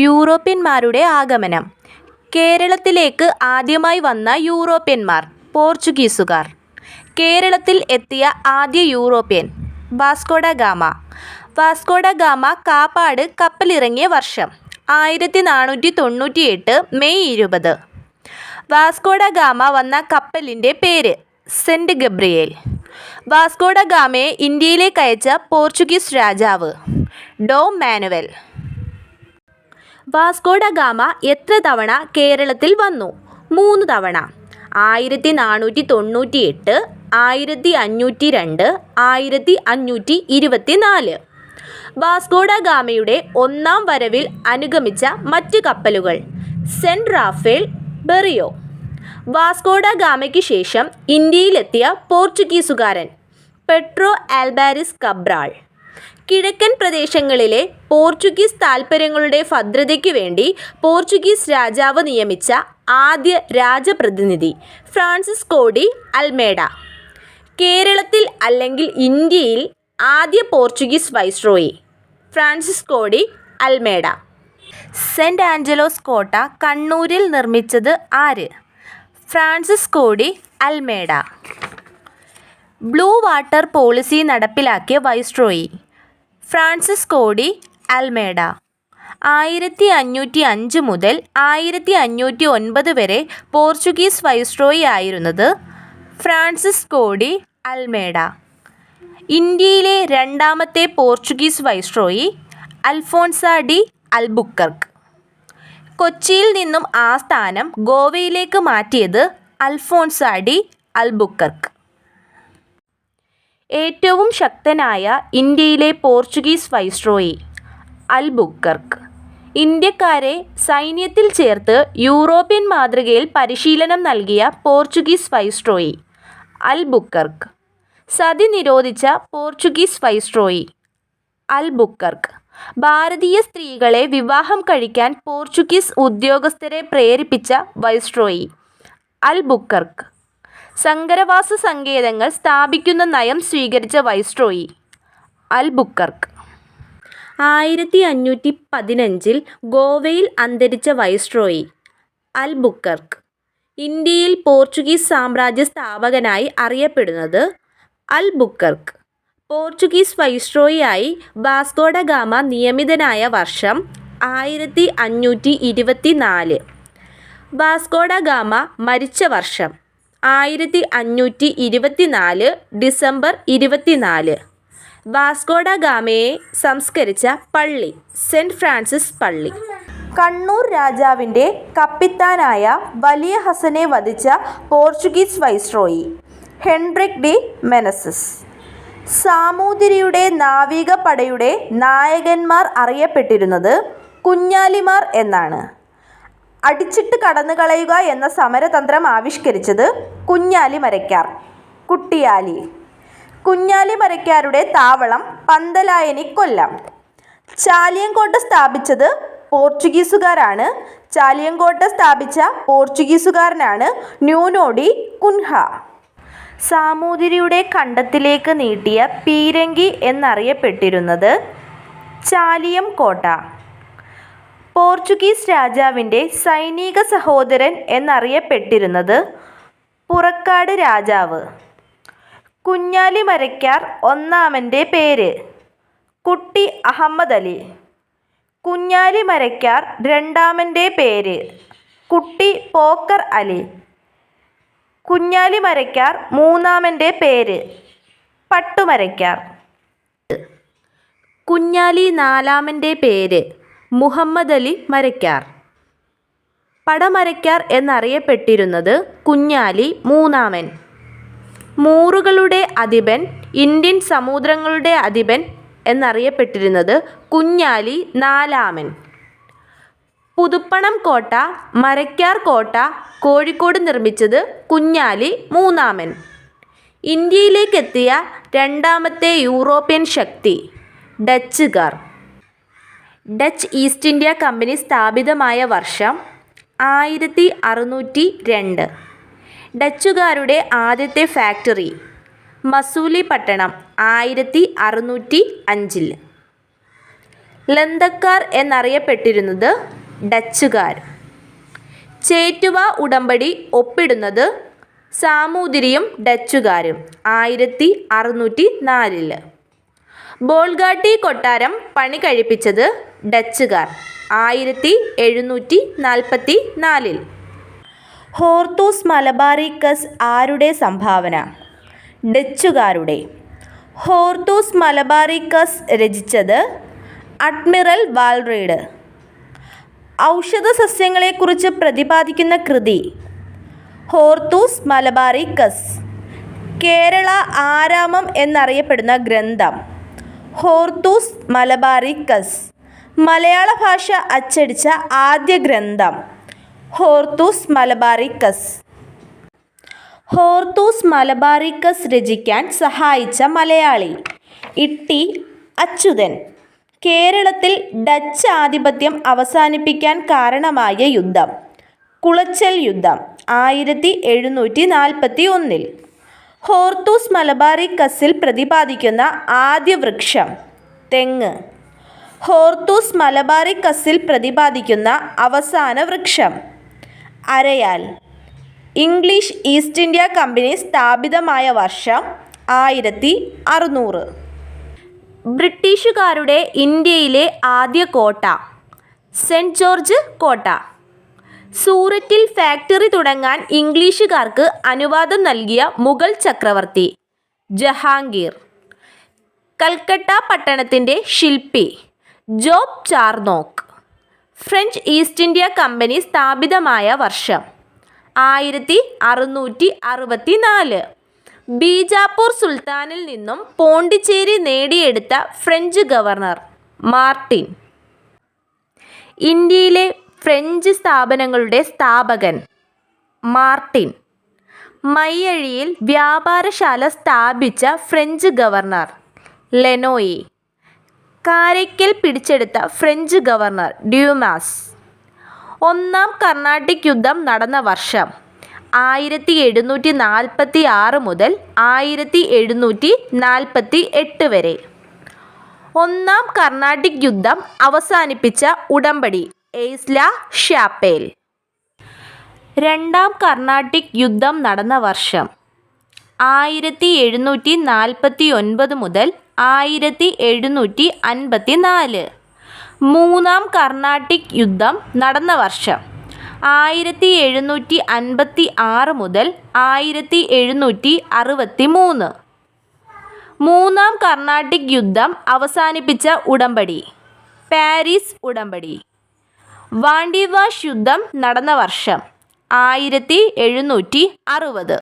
യൂറോപ്യന്മാരുടെ ആഗമനം. കേരളത്തിലേക്ക് ആദ്യമായി വന്ന യൂറോപ്യന്മാർ പോർച്ചുഗീസുകാർ. കേരളത്തിൽ എത്തിയ ആദ്യ European Vasco da Gama. Vasco da Gama Kappad കപ്പലിറങ്ങിയ വർഷം ആയിരത്തി നാനൂറ്റി തൊണ്ണൂറ്റി എട്ട് മെയ് ഇരുപത്. വാസ്കോഡ ഗാമ വന്ന കപ്പലിന്റെ പേര് സെന്റ് ഗബ്രിയേൽ. വാസ്കോഡ ഗാമയെ ഇന്ത്യയിലേക്ക് അയച്ച പോർച്ചുഗീസ് രാജാവ് ഡോ മാനുവൽ. വാസ്കോഡ ഗാമ എത്ര തവണ കേരളത്തിൽ വന്നു? മൂന്ന് തവണ. ആയിരത്തി നാനൂറ്റി തൊണ്ണൂറ്റി എട്ട് ആയിരത്തി അഞ്ഞൂറ്റി രണ്ട് ആയിരത്തി അഞ്ഞൂറ്റി ഇരുപത്തി നാല് വാസ്കോഡ ഗാമയുടെ ഒന്നാം വരവിൽ അനുഗമിച്ച മറ്റ് കപ്പലുകൾ Saint Raphael Berrio. Vasco da ഗാമയ്ക്ക് ശേഷം ഇന്ത്യയിലെത്തിയ പോർച്ചുഗീസുകാരൻ പെട്രോ ആൽബാരിസ് കബ്രാൾ. കിഴക്കൻ പ്രദേശങ്ങളിലെ പോർച്ചുഗീസ് താൽപ്പര്യങ്ങളുടെ ഭദ്രതയ്ക്കു വേണ്ടി പോർച്ചുഗീസ് രാജാവ് നിയമിച്ച ആദ്യ രാജപ്രതിനിധി ഫ്രാൻസിസ് കോഡി അൽമേഡ. കേരളത്തിൽ അല്ലെങ്കിൽ ഇന്ത്യയിൽ ആദ്യ Portuguese viceroy Francisco Almeida. Saint Angelo's കോട്ട കണ്ണൂരിൽ നിർമ്മിച്ചത് ആര്? Francisco Almeida. Blue water policy നടപ്പിലാക്കിയ വൈസ്രോയി ഫ്രാൻസിസ് കോഡി അൽമേഡ. ആയിരത്തി അഞ്ഞൂറ്റി അഞ്ച് മുതൽ ആയിരത്തി അഞ്ഞൂറ്റി ഒൻപത് വരെ പോർച്ചുഗീസ് വൈസ്രോയി ആയിരുന്നത് ഫ്രാൻസിസ് കോഡി അൽമേഡ. ഇന്ത്യയിലെ രണ്ടാമത്തെ Portuguese viceroy Alfonso de Albuquerque. കൊച്ചിയിൽ നിന്നും ആ സ്ഥാനം ഗോവയിലേക്ക് മാറ്റിയത് അൽഫോൺസ ഡി അൽബുക്കർക്ക്. ഏറ്റവും ശക്തനായ ഇന്ത്യയിലെ പോർച്ചുഗീസ് വൈസ്രോയി അൽബുക്കർക്ക് ഇന്ത്യക്കാരെ സൈന്യത്തിൽ ചേർത്ത് യൂറോപ്യൻ മാതൃകയിൽ പരിശീലനം നൽകിയ പോർച്ചുഗീസ് വൈസ്രോയി അൽബുക്കർക്ക് സതി നിരോധിച്ച പോർച്ചുഗീസ് വൈസ്രോയി അൽബുക്കർക്ക് ഭാരതീയ സ്ത്രീകളെ വിവാഹം കഴിക്കാൻ പോർച്ചുഗീസ് ഉദ്യോഗസ്ഥരെ പ്രേരിപ്പിച്ച വൈസ്രോയി അൽബുക്കർക്ക് സങ്കരവാസ സങ്കേതങ്ങൾ സ്ഥാപിക്കുന്ന നയം സ്വീകരിച്ച വൈസ്രോയി അൽബുക്കർക്ക് ആയിരത്തി അഞ്ഞൂറ്റി പതിനഞ്ചിൽ ഗോവയിൽ അന്തരിച്ച വൈസ്രോയി അൽബുക്കർക്ക് ഇന്ത്യയിൽ പോർച്ചുഗീസ് സാമ്രാജ്യ സ്ഥാപകനായി അറിയപ്പെടുന്നത് അൽ ബുക്കർക്ക്. പോർച്ചുഗീസ് വൈസ്രോയിയായി വാസ്കോഡ ഗാമ നിയമിതനായ വർഷം ആയിരത്തി അഞ്ഞൂറ്റി ഇരുപത്തി നാല് വാസ്കോഡ ഗാമ മരിച്ച വർഷം ആയിരത്തി അഞ്ഞൂറ്റി ഇരുപത്തി നാല് ഡിസംബർ ഇരുപത്തിനാല്. വാസ്കോഡ ഗാമയെ സംസ്കരിച്ച പള്ളി സെന്റ് ഫ്രാൻസിസ് പള്ളി. കണ്ണൂർ രാജാവിന്റെ കപ്പിത്താനായ വലിയ ഹസനെ വധിച്ച Portuguese viceroy Henrique de Menezes. സാമൂതിരിയുടെ നാവികപ്പടയുടെ നായകന്മാർ അറിയപ്പെട്ടിരുന്നത് കുഞ്ഞാലിമാർ എന്നാണ്. അടിച്ചിട്ട് കടന്നു കളയുക എന്ന സമരതന്ത്രം ആവിഷ്കരിച്ചത് കുഞ്ഞാലി മരക്കാർ കുട്ടിയാലി. കുഞ്ഞാലി മരക്കാരുടെ താവളം പന്തലായനി കൊല്ലം. ചാലിയങ്കോട്ട സ്ഥാപിച്ചത് പോർച്ചുഗീസുകാരാണ്. ചാലിയങ്കോട്ട സ്ഥാപിച്ച പോർച്ചുഗീസുകാരനാണ് ന്യൂനോഡി കുൻഹ. സാമൂതിരിയുടെ കണ്ടത്തിലേക്ക് നീട്ടിയ പീരങ്കി എന്നറിയപ്പെട്ടിരുന്നത് ചാലിയം കോട്ട പോർച്ചുഗീസ് രാജാവിന്റെ സൈനിക സഹോദരൻ എന്നറിയപ്പെട്ടിരുന്നത് പുറക്കാട് രാജാവ്. കുഞ്ഞാലി മരയ്ക്കാർ ഒന്നാമന്റെ പേര് കുട്ടി അഹമ്മദ് അലി. കുഞ്ഞാലി മരയ്ക്കാർ രണ്ടാമന്റെ പേര് കുട്ടി പോക്കർ അലി. കുഞ്ഞാലി മരയ്ക്കാർ മൂന്നാമന്റെ പേര് പട്ടുമരയ്ക്കാർ കുഞ്ഞാലി നാലാമന്റെ പേര് മുഹമ്മദ് അലി മരക്കാർ. പടമരക്കാർ എന്നറിയപ്പെട്ടിരുന്നത് കുഞ്ഞാലി മൂന്നാമൻ. മൂറുകളുടെ അധിപൻ ഇന്ത്യൻ സമുദ്രങ്ങളുടെ അധിപൻ എന്നറിയപ്പെട്ടിരുന്നത് കുഞ്ഞാലി നാലാമൻ. പുതുപ്പണം കോട്ട മരക്കാർ കോട്ട കോഴിക്കോട് നിർമ്മിച്ചത് കുഞ്ഞാലി മൂന്നാമൻ. ഇന്ത്യയിലേക്കെത്തിയ രണ്ടാമത്തെ യൂറോപ്യൻ ശക്തി ഡച്ചുകാർ. ഡച്ച് ഈസ്റ്റ് ഇന്ത്യ കമ്പനി സ്ഥാപിതമായ വർഷം ആയിരത്തി അറുന്നൂറ്റി രണ്ട് ഡച്ചുകാരുടെ ആദ്യത്തെ ഫാക്ടറി മസൂലി പട്ടണം ആയിരത്തി അറുന്നൂറ്റി അഞ്ചിൽ ലന്തക്കാർ എന്നറിയപ്പെട്ടിരുന്നത് ഡച്ചുകാർ. ചേറ്റുവ ഉടമ്പടി ഒപ്പിടുന്നത് സാമൂതിരിയും ഡച്ചുകാരും ആയിരത്തി അറുന്നൂറ്റി നാലിൽ ബോൾഗാട്ടി കൊട്ടാരം പണി കഴിപ്പിച്ചത് ഡച്ചുകാർ. ആയിരത്തി എഴുന്നൂറ്റി നാൽപ്പത്തി നാലിൽ. ഹോർത്തൂസ് മലബാറിക്കസ് ആരുടെ സംഭാവന? ഡച്ചുകാരുടെ. ഹോർത്തൂസ് മലബാറിക്കസ് രചിച്ചത് അഡ്മിറൽ വാൽറീഡ് ഔഷധ സസ്യങ്ങളെക്കുറിച്ച് പ്രതിപാദിക്കുന്ന കൃതി ഹോർത്തൂസ് മലബാറിക്കസ്. കേരള ആരാമം എന്നറിയപ്പെടുന്ന ഗ്രന്ഥം ഹോർത്തൂസ് മലബാറിക്കസ്. മലയാള ഭാഷ അച്ചടിച്ച ആദ്യ ഗ്രന്ഥം ഹോർത്തൂസ് മലബാറിക്കസ്. ഹോർത്തൂസ് മലബാറിക്കസ് രചിക്കാൻ സഹായിച്ച മലയാളി ഇട്ടി അച്യുതൻ. കേരളത്തിൽ ഡച്ച് ആധിപത്യം അവസാനിപ്പിക്കാൻ കാരണമായ യുദ്ധം കുളച്ചൽ യുദ്ധം ആയിരത്തി എഴുന്നൂറ്റി നാൽപ്പത്തി ഒന്നിൽ ഹോർത്തൂസ് മലബാറിക്കസിൽ പ്രതിപാദിക്കുന്ന ആദ്യ വൃക്ഷം തെങ്ങ്. ഹോർത്തൂസ് മലബാറിക്കസിൽ പ്രതിപാദിക്കുന്ന അവസാന വൃക്ഷം. അരയാൽ. ഇംഗ്ലീഷ് ഈസ്റ്റ് ഇന്ത്യ കമ്പനി സ്ഥാപിതമായ വർഷം ആയിരത്തി അറുന്നൂറ് ബ്രിട്ടീഷുകാരുടെ ഇന്ത്യയിലെ ആദ്യ കോട്ട സെന്റ് ജോർജ് കോട്ട. സൂററ്റിൽ ഫാക്ടറി തുടങ്ങാൻ ഇംഗ്ലീഷുകാർക്ക് അനുവാദം നൽകിയ മുഗൾ ചക്രവർത്തി ജഹാംഗീർ. കൽക്കട്ട പട്ടണത്തിന്റെ ശില്പി. Job Charnock. French East India Company സ്ഥാപിതമായ വർഷം. ആയിരത്തി അറുന്നൂറ്റി അറുപത്തി നാല് ബീജാപ്പൂർ സുൽത്താനിൽ നിന്നും പോണ്ടിച്ചേരി നേടിയെടുത്ത ഫ്രഞ്ച് ഗവർണർ മാർട്ടിൻ. ഇന്ത്യയിലെ ഫ്രഞ്ച് സ്ഥാപനങ്ങളുടെ സ്ഥാപകൻ മാർട്ടിൻ. മയ്യഴിയിൽ വ്യാപാരശാല സ്ഥാപിച്ച ഫ്രഞ്ച് ഗവർണർ ലെനോയി. കാരയ്ക്കൽ പിടിച്ചെടുത്ത ഫ്രഞ്ച് ഗവർണർ ഡ്യൂമാസ്. ഒന്നാം കർണാട്ടിക് യുദ്ധം നടന്ന വർഷം ആയിരത്തി എഴുന്നൂറ്റി നാൽപ്പത്തി ആറ് മുതൽ ആയിരത്തി എഴുന്നൂറ്റി നാൽപ്പത്തി എട്ട് വരെ. ഒന്നാം കർണാട്ടിക് യുദ്ധം അവസാനിപ്പിച്ച ഉടമ്പടി എയ്സ്ല ഷാപ്പേൽ. രണ്ടാം കർണാട്ടിക് യുദ്ധം നടന്ന വർഷം ആയിരത്തി എഴുന്നൂറ്റി നാൽപ്പത്തി ഒൻപത് മുതൽ ആയിരത്തി എഴുന്നൂറ്റി അൻപത്തി നാല് മൂന്നാം കർണാട്ടിക് യുദ്ധം നടന്ന വർഷം ആയിരത്തി എഴുന്നൂറ്റി അൻപത്തി ആറ് മുതൽ ആയിരത്തി എഴുന്നൂറ്റി അറുപത്തി മൂന്ന് മൂന്നാം കർണാട്ടിക് യുദ്ധം അവസാനിപ്പിച്ച ഉടമ്പടി പാരീസ് ഉടമ്പടി. വാണ്ടിവാഷ് യുദ്ധം നടന്ന വർഷം ആയിരത്തി എഴുന്നൂറ്റി അറുപത്